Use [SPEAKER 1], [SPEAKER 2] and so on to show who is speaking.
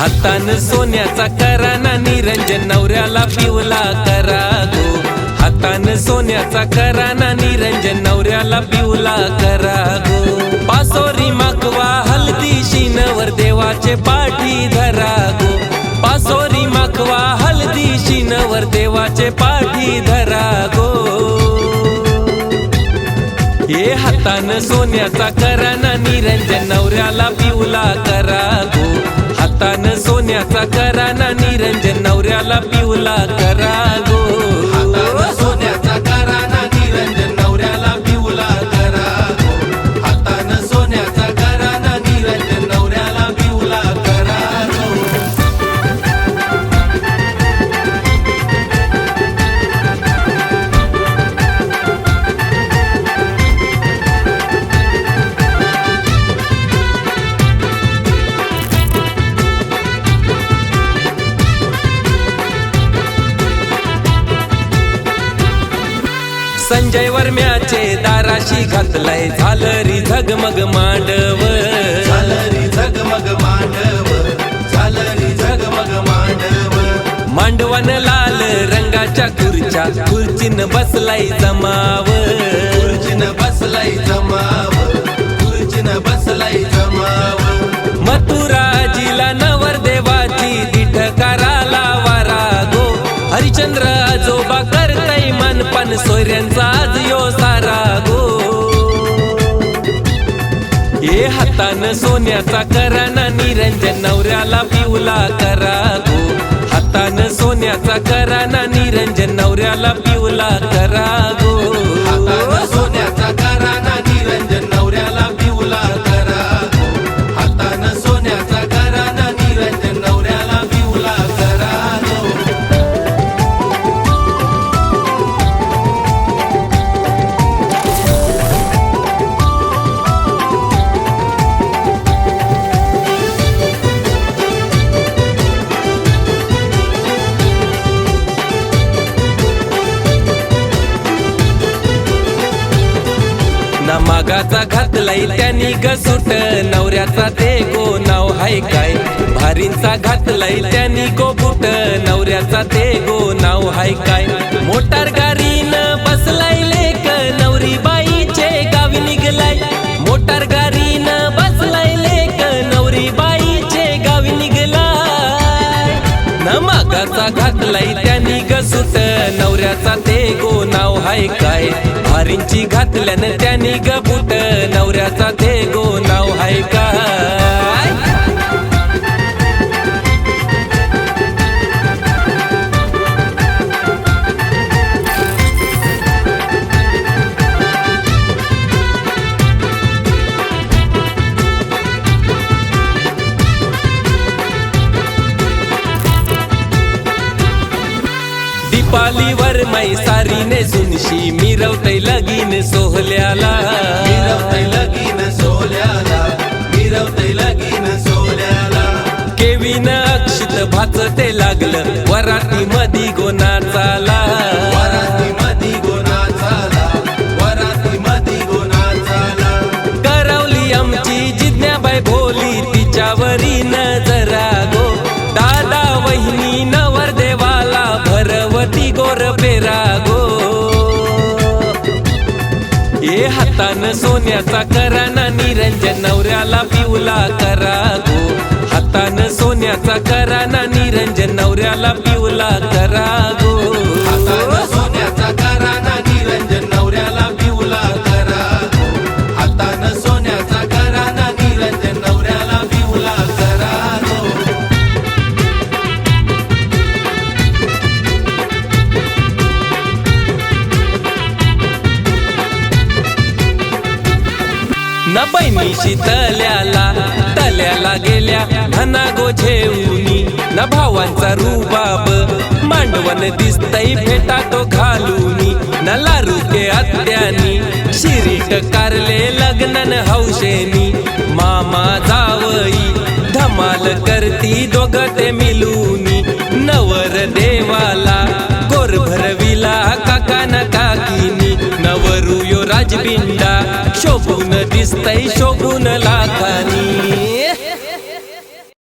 [SPEAKER 1] हातान सोन्याचा कराना निरंजन नवऱ्याला पिवला करा गो हातान सोन्याचा कराना निरंजन नवऱ्याला पिवला करा गो पासोरी माकवा हलदी शिनवर देवाचे पाठी धरा गो पासोरी माकवा हलदी शिनवर देवाचे पाठी धरा गो हे हातान सोन्याचा कराना निरंजन नवऱ्याला पिवला करा गो सोन्याचा निरंजन नवऱ्याला पिवला करा. संजय वर्म्याचे दाराशी घातलाय. झालरी झगमग मांडव.
[SPEAKER 2] झालरी झगमग मांडव. झालरी झगमग मांडव.
[SPEAKER 1] मांडवन लाल रंगाच्या खुर्च्या खुर्चीन बसलाय जमाव. हातान सोन्याचा कराना निरंजन नवऱ्याला पिवला करा गो. हातान सोन्याचा कराना निरंजन नवऱ्याला पिवला करा गो. ना घातलाय त्यांनी सुट. नवऱ्याचा ते गो नाव हाय काय? भारींचा घातलाय त्यांनी गो बुट. नवऱ्याचा ते गो नाव हाय काय? मोटार गारीन बसलाय लेक. नवरी बाईचे गावी निघलाय. मोटार गारीन बसलाय लेक. नवरी बाईचे गावी निघलाय. नमागाचा घातलाय त्यांनी सुट. नवऱ्याचा ते गो नाव हाय काय? भारींची घातल्यानं त्यांनी गबूट नवऱ्याचा ते गो नाव हाय का? दीपालीवर मै सारीने सुनशी मिरवतय लगीन सोहल्याला.
[SPEAKER 2] मिरवतय लगीन सोल्याला मिरवतय लगीन सोल्याला
[SPEAKER 1] केवीन अक्षित भाचते लागलं वराती भरवती गोर गो ए हातान सोन्याचा करा ना निरंजन नवऱ्याला पिवला करा गो
[SPEAKER 2] हातान सोन्याचा करा ना निरंजन नवऱ्याला पिवला करा गो
[SPEAKER 1] न बहिणीशी तल्याला तल्याला गेल्या. धना गो झेवणी न भावांचा रुबाब. मांडवन दिसतई फेटा तो घालूनी न लारुके आत्यानी. शिरीट कारले लग्नन हौशेनी. मामा जावई धमाल करती दोघ ते मिलूनी. नवर देवाला गोर भरविला काका न काकीनी. नवरू यो राजबिंडा शोभून সেই শগুন লা